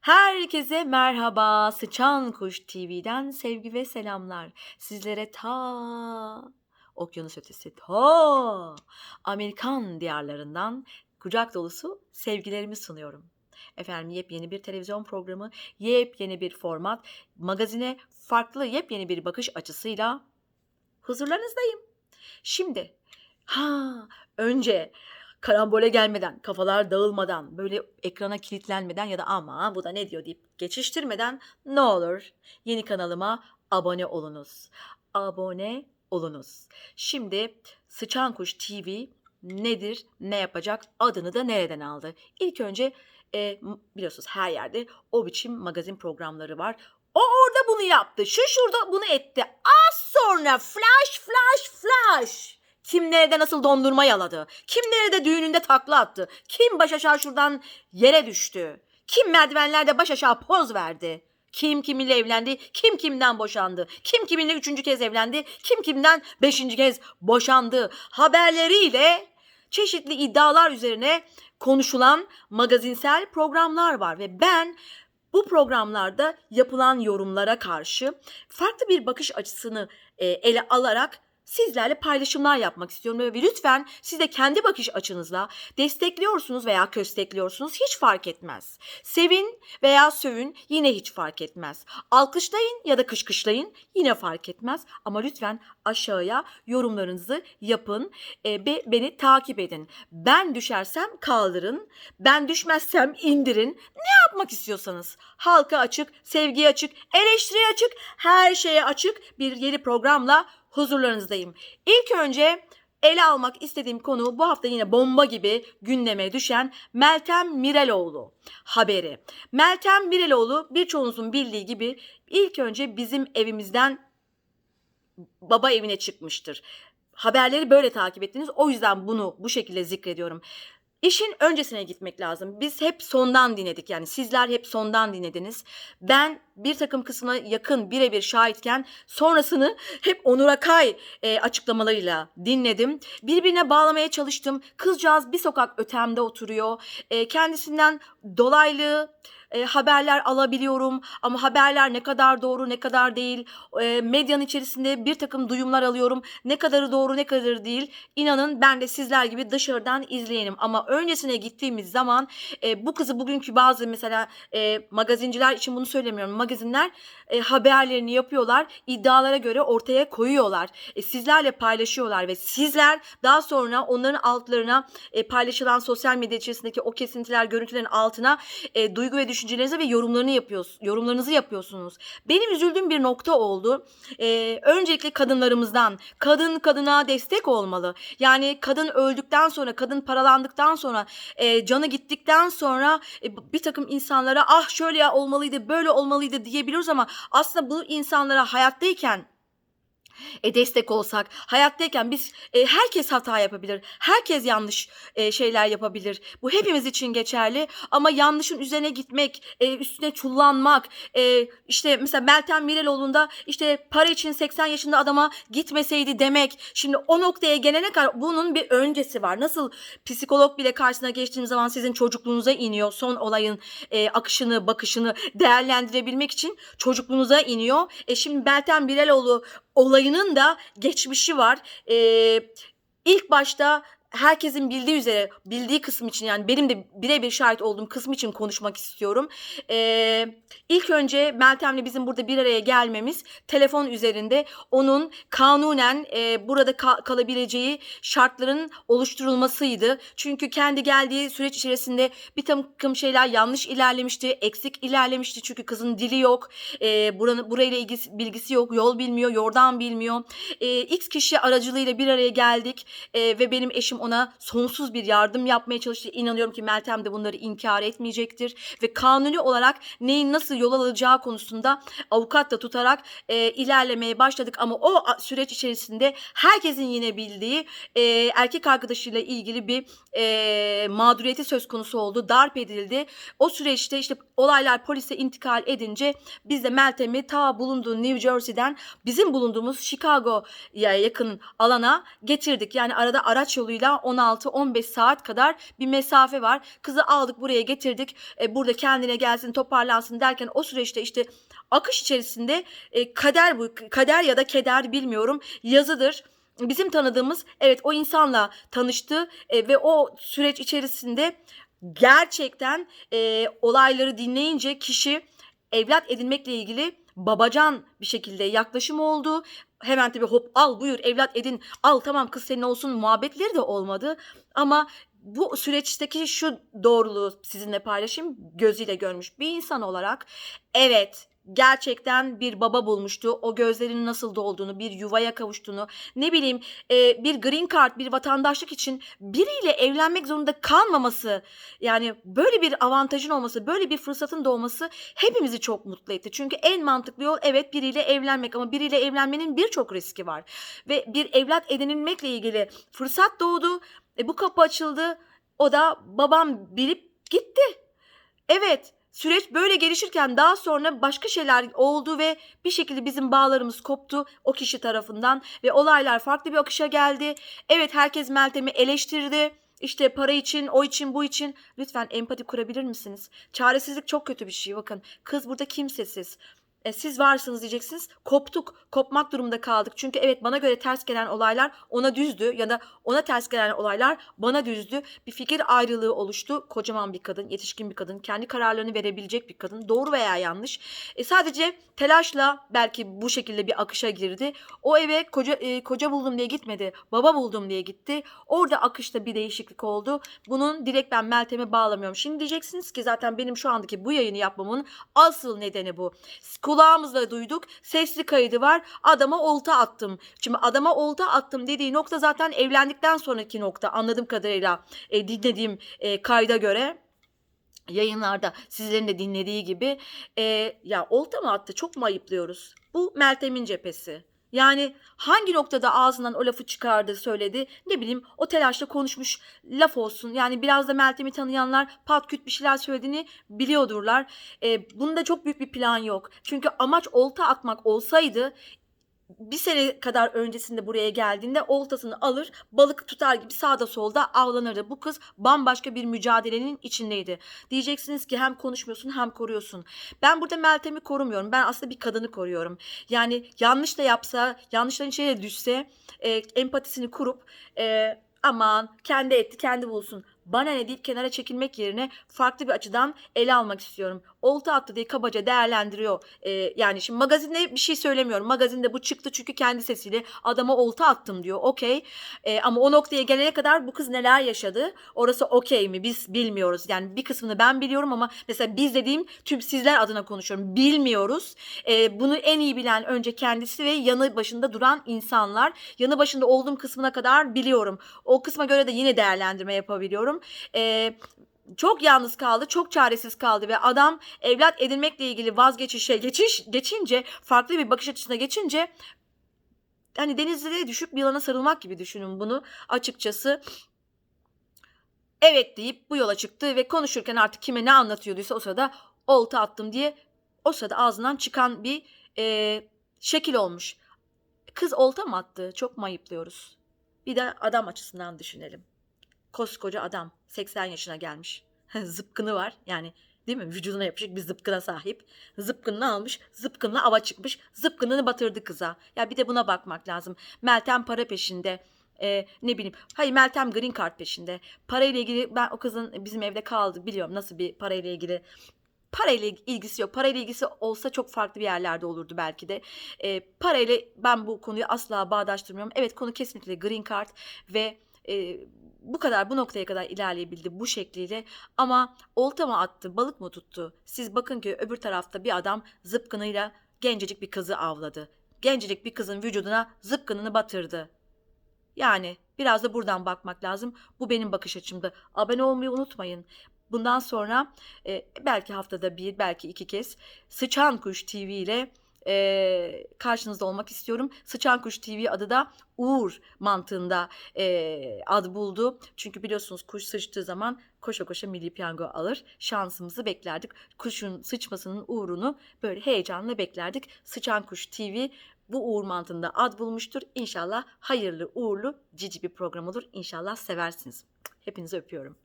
Herkese merhaba. Sıçan Kuş TV'den sevgi ve selamlar. Sizlere ta okyanus ötesi ta Amerikan diyarlarından kucak dolusu sevgilerimi sunuyorum. Efendim yepyeni bir televizyon programı, yepyeni bir format, magazine farklı yepyeni bir bakış açısıyla huzurlarınızdayım. Şimdi ha önce karambole gelmeden, kafalar dağılmadan, böyle ekrana kilitlenmeden ya da ama bu da ne diyor deyip geçiştirmeden ne olur yeni kanalıma abone olunuz. Abone olunuz. Şimdi Sıçan Kuş TV nedir, ne yapacak, adını da nereden aldı? İlk önce e, biliyorsunuz her yerde o biçim magazin programları var. O orada bunu yaptı, şu şurada bunu etti. Az sonra flash flash flash. Kim nerede nasıl dondurma yaladı? Kim nerede düğününde takla attı? Kim baş aşağı şuradan yere düştü? Kim merdivenlerde baş aşağı poz verdi? Kim kiminle evlendi? Kim kimden boşandı? Kim kiminle üçüncü kez evlendi? Kim kimden beşinci kez boşandı? Haberleriyle çeşitli iddialar üzerine konuşulan magazinsel programlar var ve ben bu programlarda yapılan yorumlara karşı farklı bir bakış açısını e, ele alarak sizlerle paylaşımlar yapmak istiyorum ve lütfen siz de kendi bakış açınızla destekliyorsunuz veya köstekliyorsunuz hiç fark etmez. Sevin veya sövün yine hiç fark etmez. Alkışlayın ya da kışkışlayın yine fark etmez ama lütfen aşağıya yorumlarınızı yapın e, ve beni takip edin. Ben düşersem kaldırın, ben düşmezsem indirin. Ne yapmak istiyorsanız halka açık, sevgiye açık, eleştiriye açık, her şeye açık bir yeni programla huzurlarınızdayım. İlk önce ele almak istediğim konu bu hafta yine bomba gibi gündeme düşen Meltem Mireloğlu haberi. Meltem Mireloğlu birçoğunuzun bildiği gibi ilk önce bizim evimizden baba evine çıkmıştır. Haberleri böyle takip ettiniz. O yüzden bunu bu şekilde zikrediyorum. İşin öncesine gitmek lazım. Biz hep sondan dinledik yani sizler hep sondan dinlediniz. Ben bir takım kısmına yakın birebir şahitken sonrasını hep Onur Akay e, açıklamalarıyla dinledim. Birbirine bağlamaya çalıştım. Kızcağız bir sokak ötemde oturuyor. E, kendisinden dolaylı e, haberler alabiliyorum ama haberler ne kadar doğru ne kadar değil. E, medyanın içerisinde bir takım duyumlar alıyorum. Ne kadarı doğru ne kadarı değil. İnanın ben de sizler gibi dışarıdan izleyenim. Ama öncesine gittiğimiz zaman e, bu kızı bugünkü bazı mesela e, magazinciler için bunu söylemiyorum. Magazinler e, haberlerini yapıyorlar iddialara göre ortaya koyuyorlar. E, sizlerle paylaşıyorlar ve sizler daha sonra onların altlarına e, paylaşılan sosyal medya içerisindeki o kesintiler görüntülerin altına e, duygu ve düşüncelerinizi ve yorumlarını yapıyorsunuz. Yorumlarınızı yapıyorsunuz. Benim üzüldüğüm bir nokta oldu. E, öncelikle kadınlarımızdan kadın kadına destek olmalı. Yani kadın öldükten sonra, kadın paralandıktan sonra, e, canı gittikten sonra e, bir takım insanlara ah şöyle ya olmalıydı, böyle olmalıydı diyebiliyoruz ama aslında bu insanlara hayattayken e, destek olsak, hayattayken biz e, herkes hata yapabilir, herkes yanlış e, şeyler yapabilir. Bu hepimiz için geçerli ama yanlışın üzerine gitmek, e, üstüne çullanmak, e, işte mesela Meltem Mireloğlu'nda işte para için 80 yaşında adama gitmeseydi demek. Şimdi o noktaya gelene kadar bunun bir öncesi var. Nasıl psikolog bile karşısına geçtiğim zaman sizin çocukluğunuza iniyor. Son olayın e, akışını, bakışını değerlendirebilmek için çocukluğunuza iniyor. E şimdi Meltem Mireloğlu olayının da geçmişi var. Ee, ilk başta herkesin bildiği üzere bildiği kısım için yani benim de birebir şahit olduğum kısım için konuşmak istiyorum. Ee, ilk önce Meltem'le bizim burada bir araya gelmemiz telefon üzerinde onun kanunen e, burada ka- kalabileceği şartların oluşturulmasıydı. Çünkü kendi geldiği süreç içerisinde bir takım şeyler yanlış ilerlemişti, eksik ilerlemişti çünkü kızın dili yok, e, buranın burayla ilgisi bilgisi yok, yol bilmiyor, yordan bilmiyor. E, X kişi aracılığıyla bir araya geldik e, ve benim eşim ona sonsuz bir yardım yapmaya çalıştı. İnanıyorum ki Meltem de bunları inkar etmeyecektir ve kanuni olarak neyin nasıl yol alacağı konusunda avukat da tutarak e, ilerlemeye başladık ama o süreç içerisinde herkesin yine bildiği e, erkek arkadaşıyla ilgili bir e, mağduriyeti söz konusu oldu. Darp edildi. O süreçte işte olaylar polise intikal edince biz de Meltem'i ta bulunduğu New Jersey'den bizim bulunduğumuz Chicago'ya yakın alana getirdik. Yani arada araç yoluyla hala 16-15 saat kadar bir mesafe var. Kızı aldık buraya getirdik. E, burada kendine gelsin toparlansın derken o süreçte işte akış içerisinde e, kader bu kader ya da keder bilmiyorum yazıdır. Bizim tanıdığımız evet o insanla tanıştı e, ve o süreç içerisinde gerçekten e, olayları dinleyince kişi evlat edinmekle ilgili babacan bir şekilde yaklaşım oldu. Hemen tabii hop al buyur evlat edin al tamam kız senin olsun muhabbetleri de olmadı. Ama bu süreçteki şu doğruluğu sizinle paylaşayım gözüyle görmüş bir insan olarak evet gerçekten bir baba bulmuştu. O gözlerinin nasıl dolduğunu, bir yuvaya kavuştuğunu, ne bileyim e, bir green card, bir vatandaşlık için biriyle evlenmek zorunda kalmaması, yani böyle bir avantajın olması, böyle bir fırsatın doğması hepimizi çok mutlu etti. Çünkü en mantıklı yol evet biriyle evlenmek ama biriyle evlenmenin birçok riski var. Ve bir evlat edinilmekle ilgili fırsat doğdu. E, bu kapı açıldı. O da babam bilip gitti. Evet süreç böyle gelişirken daha sonra başka şeyler oldu ve bir şekilde bizim bağlarımız koptu o kişi tarafından ve olaylar farklı bir akışa geldi. Evet herkes Meltem'i eleştirdi. İşte para için, o için, bu için. Lütfen empati kurabilir misiniz? Çaresizlik çok kötü bir şey. Bakın kız burada kimsesiz. E, siz varsınız diyeceksiniz. Koptuk, kopmak durumunda kaldık. Çünkü evet bana göre ters gelen olaylar ona düzdü ya da ona ters gelen olaylar bana düzdü. Bir fikir ayrılığı oluştu. Kocaman bir kadın, yetişkin bir kadın, kendi kararlarını verebilecek bir kadın. Doğru veya yanlış. E, sadece telaşla belki bu şekilde bir akışa girdi. O eve koca e, koca buldum diye gitmedi. Baba buldum diye gitti. Orada akışta bir değişiklik oldu. Bunun direkt ben Meltem'e bağlamıyorum. Şimdi diyeceksiniz ki zaten benim şu andaki bu yayını yapmamın asıl nedeni bu. Kulağımızla duyduk. Sesli kaydı var. Adama olta attım. Şimdi adama olta attım dediği nokta zaten evlendikten sonraki nokta. Anladığım kadarıyla e, dinlediğim e, kayda göre yayınlarda sizlerin de dinlediği gibi e, ya olta mı attı çok mu ayıplıyoruz? Bu Meltem'in cephesi. Yani hangi noktada ağzından o lafı çıkardı söyledi ne bileyim o telaşla konuşmuş laf olsun. Yani biraz da Meltem'i tanıyanlar pat küt bir şeyler söylediğini biliyordurlar. E, bunda çok büyük bir plan yok. Çünkü amaç olta atmak olsaydı bir sene kadar öncesinde buraya geldiğinde oltasını alır balık tutar gibi sağda solda avlanırdı. Bu kız bambaşka bir mücadelenin içindeydi. Diyeceksiniz ki hem konuşmuyorsun hem koruyorsun. Ben burada Meltem'i korumuyorum. Ben aslında bir kadını koruyorum. Yani yanlış da yapsa, yanlışların içine düşse e, empatisini kurup e, aman kendi etti kendi bulsun bana ne deyip kenara çekilmek yerine farklı bir açıdan ele almak istiyorum. Olta attı diye kabaca değerlendiriyor. Ee, yani şimdi magazinde bir şey söylemiyorum. Magazinde bu çıktı çünkü kendi sesiyle adama olta attım diyor. Okey. Ee, ama o noktaya gelene kadar bu kız neler yaşadı? Orası okey mi? Biz bilmiyoruz. Yani bir kısmını ben biliyorum ama mesela biz dediğim tüm sizler adına konuşuyorum. Bilmiyoruz. Ee, bunu en iyi bilen önce kendisi ve yanı başında duran insanlar. Yanı başında olduğum kısmına kadar biliyorum. O kısma göre de yine değerlendirme yapabiliyorum. Ee, çok yalnız kaldı, çok çaresiz kaldı ve adam evlat edinmekle ilgili vazgeçişe geçiş geçince, farklı bir bakış açısına geçince hani denizde düşüp yılana sarılmak gibi düşünün bunu açıkçası. Evet deyip bu yola çıktı ve konuşurken artık kime ne anlatıyorduysa o sırada olta attım diye o sırada ağzından çıkan bir e, şekil olmuş. Kız olta mı attı? Çok mu ayıplıyoruz? Bir de adam açısından düşünelim. Koskoca adam 80 yaşına gelmiş. Zıpkını var yani değil mi? Vücuduna yapışık bir zıpkına sahip. Zıpkınını almış, zıpkınla ava çıkmış, zıpkınını batırdı kıza. Ya bir de buna bakmak lazım. Meltem para peşinde. Ee, ne bileyim. Hayır Meltem green card peşinde. Parayla ilgili ben o kızın bizim evde kaldı biliyorum nasıl bir parayla ilgili parayla ilgisi yok. Parayla ilgisi olsa çok farklı bir yerlerde olurdu belki de. E, parayla ben bu konuyu asla bağdaştırmıyorum. Evet konu kesinlikle green card ve e, bu kadar bu noktaya kadar ilerleyebildi bu şekliyle. Ama olta mı attı balık mı tuttu? Siz bakın ki öbür tarafta bir adam zıpkınıyla gencecik bir kızı avladı. Gencecik bir kızın vücuduna zıpkınını batırdı. Yani biraz da buradan bakmak lazım. Bu benim bakış açımdı. Abone olmayı unutmayın. Bundan sonra e, belki haftada bir belki iki kez Sıçan Kuş TV ile e, karşınızda olmak istiyorum. Sıçan Kuş TV adı da Uğur mantığında e, ad buldu. Çünkü biliyorsunuz kuş sıçtığı zaman koşa koşa milli piyango alır. Şansımızı beklerdik. Kuşun sıçmasının uğrunu böyle heyecanla beklerdik. Sıçan Kuş TV bu uğur mantığında ad bulmuştur. İnşallah hayırlı uğurlu cici bir program olur. İnşallah seversiniz. Hepinizi öpüyorum.